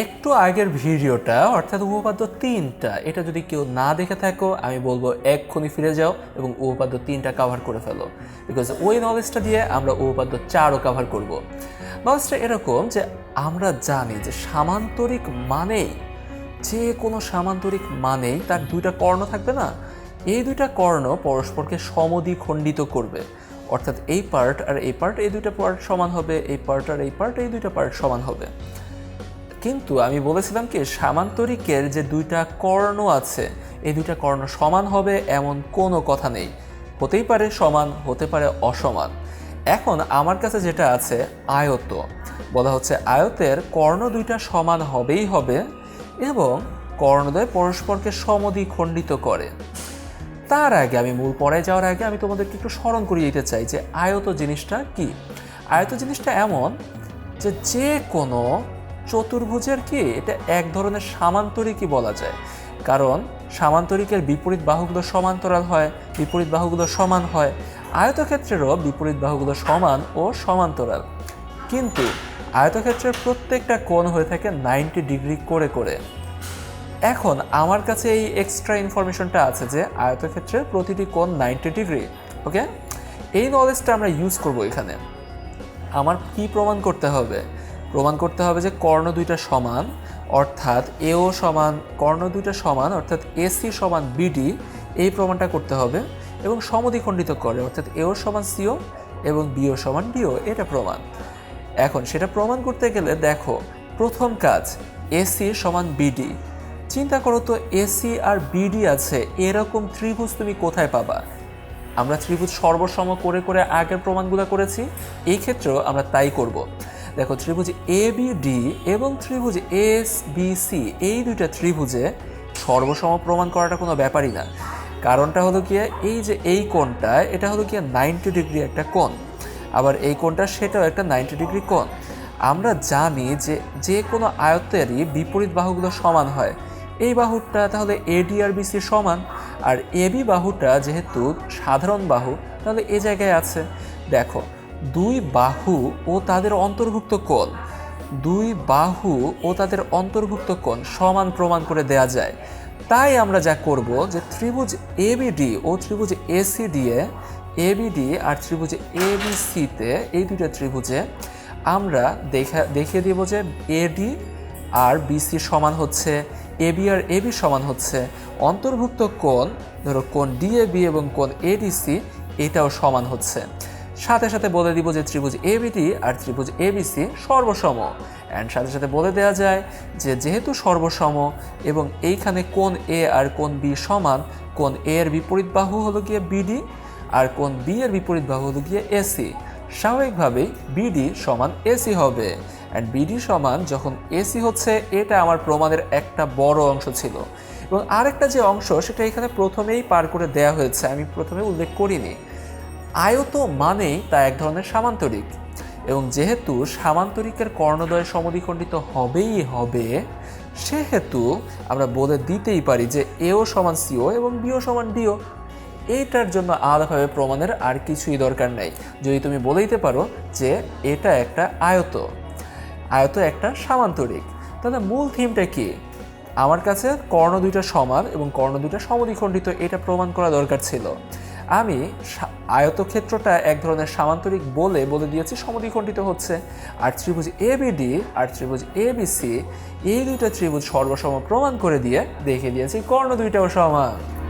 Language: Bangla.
একটু আগের ভিডিওটা, অর্থাৎ উপপাদ্য তিনটা, এটা যদি কেউ না দেখে থাকো, আমি বলব এক্ষুনি ফিরে যাও এবং উপপাদ্য তিনটা কাভার করে ফেলো। বিকজ ওই নলেজটা দিয়ে আমরা উপপাদ্য চারও কাভার করব। নলেজটা এরকম যে আমরা জানি যে সামান্তরিক মানেই, যে কোনো সামান্তরিক মানেই তার দুইটা কর্ণ থাকবে না। এই দুইটা কর্ণ পরস্পরকে সমদ্বিখণ্ডিত করবে। অর্থাৎ এই পার্ট আর এই পার্ট এই দুইটা পার্ট সমান হবে, এই পার্ট আর এই পার্ট এই দুইটা পার্ট সমান হবে। কিন্তু আমি বলেছিলাম কি, সামান্তরিকের যে দুইটা কর্ণ আছে, এই দুইটা কর্ণ সমান হবে এমন কোনো কথা নেই। হতেই পারে সমান, হতে পারে অসমান। এখন আমার কাছে যেটা আছে আয়ত বলা হচ্ছে আয়তের কর্ণ দুইটা সমান হবেই হবে এবং কর্ণদ্বয় পরস্পরকে সমদ্বিখণ্ডিত করে। তার আগে আমি মূল পড়ায় যাওয়ার আগে আমি তোমাদেরকে একটু স্মরণ করিয়ে দিতে চাই যে আয়ত জিনিসটা কি? আয়ত জিনিসটা এমন যে যে কোনো চতুর্ভুজের কি? এটা এক ধরনের সামান্তরিকই বলা যায়। কারণ সামান্তরিকের বিপরীত বাহুগুলো সমান্তরাল হয়, বিপরীত বাহুগুলো সমান হয়। আয়তক্ষেত্রেরও বিপরীত বাহুগুলো সমান ও সমান্তরাল। কিন্তু আয়তক্ষেত্রের প্রত্যেকটা কোণ হয়ে থাকে নাইনটি ডিগ্রি করে করে। এখন আমার কাছে এই এক্সট্রা ইনফরমেশনটা আছে যে আয়তক্ষেত্রের প্রতিটি কোণ নাইনটি ডিগ্রি ওকে এই নলেজটা আমরা ইউজ করব এখানে। আমার কি প্রমাণ করতে হবে? প্রমাণ করতে হবে যে কর্ণ দুইটা সমান, অর্থাৎ এও সমান, কর্ণ দুইটা সমান, অর্থাৎ এসি সমান বিডি এই প্রমাণটা করতে হবে এবং সমদ্বিখণ্ডিত করে, অর্থাৎ এও সমান সিও এবং বিও সমান ডিও এটা প্রমাণ। এখন সেটা প্রমাণ করতে গেলে দেখো, প্রথম কাজ এসি সমান বিডি চিন্তা করো তো এসি আর বিডি আছে, এরকম ত্রিভুজ তুমি কোথায় পাবা? আমরা ত্রিভুজ সর্বসম করে করে আগের প্রমাণগুলো করেছি, এই ক্ষেত্রেও আমরা তাই করব। দেখো ত্রিভুজ এ বি ডি এবং ত্রিভুজ এস বি সি এই দুইটা ত্রিভুজে সর্বসম প্রমাণ করাটা কোনো ব্যাপারই না। কারণটা হলো কি এই যে এই কোণটা এটা হলো কি নাইনটি ডিগ্রি একটা কোণ। আবার এই কোণটা সেটাও একটা নাইনটি ডিগ্রি কোণ। আমরা জানি যে যে কোনো আয়ত্তেরই বিপরীত বাহুগুলো সমান হয়। এই বাহুটা তাহলে এডি আর বি বিসি সমান। আর এবি বাহুটা যেহেতু সাধারণ বাহু, তাহলে এ জায়গায় আছে। দেখো দুই বাহু ও তাদের অন্তর্ভুক্ত কোণ। দুই বাহু ও তাদের অন্তর্ভুক্ত কোণ সমান প্রমাণ করে দেয়া যায়। তাই আমরা যা করব যে ত্রিভুজ এবিডি ও ত্রিভুজ এসি দিয়ে এবিডি আর ত্রিভুজ এবিসিতে এই দুটো ত্রিভুজে আমরা দেখা, দেখিয়ে দিব যে এডি আর বিসি সমান হচ্ছে এবি আর এবি সমান হচ্ছে। অন্তর্ভুক্ত কোণ, ধরো কোণ ডিএবি এবং কোণ এডিসি এটাও সমান হচ্ছে। সাথে সাথে বলে দিব যে ত্রিভুজ এবিডি আর ত্রিভুজ এবিসি সর্বসম। অ্যান্ড সাথে সাথে বলে দেওয়া যায় যে যেহেতু সর্বসম এবং এইখানে কোন এ আর কোন বি সমান কোন এ এর বিপরীত বাহু হলো গিয়ে বিডি আর কোন বি এর বিপরীত বাহু হলো গিয়ে এসি স্বাভাবিকভাবেই বিডি সমান এসি হবে। অ্যান্ড বিডি সমান যখন এসি হচ্ছে, এটা আমার প্রমাণের একটা বড় অংশ ছিল। এবং আরেকটা যে অংশ, সেটা এখানে প্রথমেই পার করে দেয়া হয়েছে, আমি প্রথমে উল্লেখ করিনি। আয়ত মানেই তা এক ধরনের সামান্তরিক। এবং যেহেতু সামান্তরিকের কর্ণদ্বয় সমদ্বিখণ্ডিত হবেই হবে, সেহেতু আমরা বলে দিতেই পারি যে এও সমান সিও এবং বিও সমান ডিও। এইটার জন্য আলাদাভাবে প্রমাণের আর কিছুই দরকার নেই। যদি তুমি বলে দিতে পারো যে এটা একটা আয়ত আয়ত একটা সামান্তরিক। তাহলে মূল থিমটা কি? আমার কাছে কর্ণ দুইটা সমান এবং কর্ণ দুইটা সমদ্বিখণ্ডিত, এটা প্রমাণ করা দরকার ছিল। আমি আয়তক্ষেত্রটা এক ধরনের সামান্তরিক বলে বলে দিয়েছি, সমদ্বিখণ্ডিত হচ্ছে। আর ত্রিভুজ এবিডি আর ত্রিভুজ এবিসি এই দুইটা ত্রিভুজ সর্বসম প্রমাণ করে দিয়ে দেখে দিয়েছি, কর্ণ দুইটাও সমান।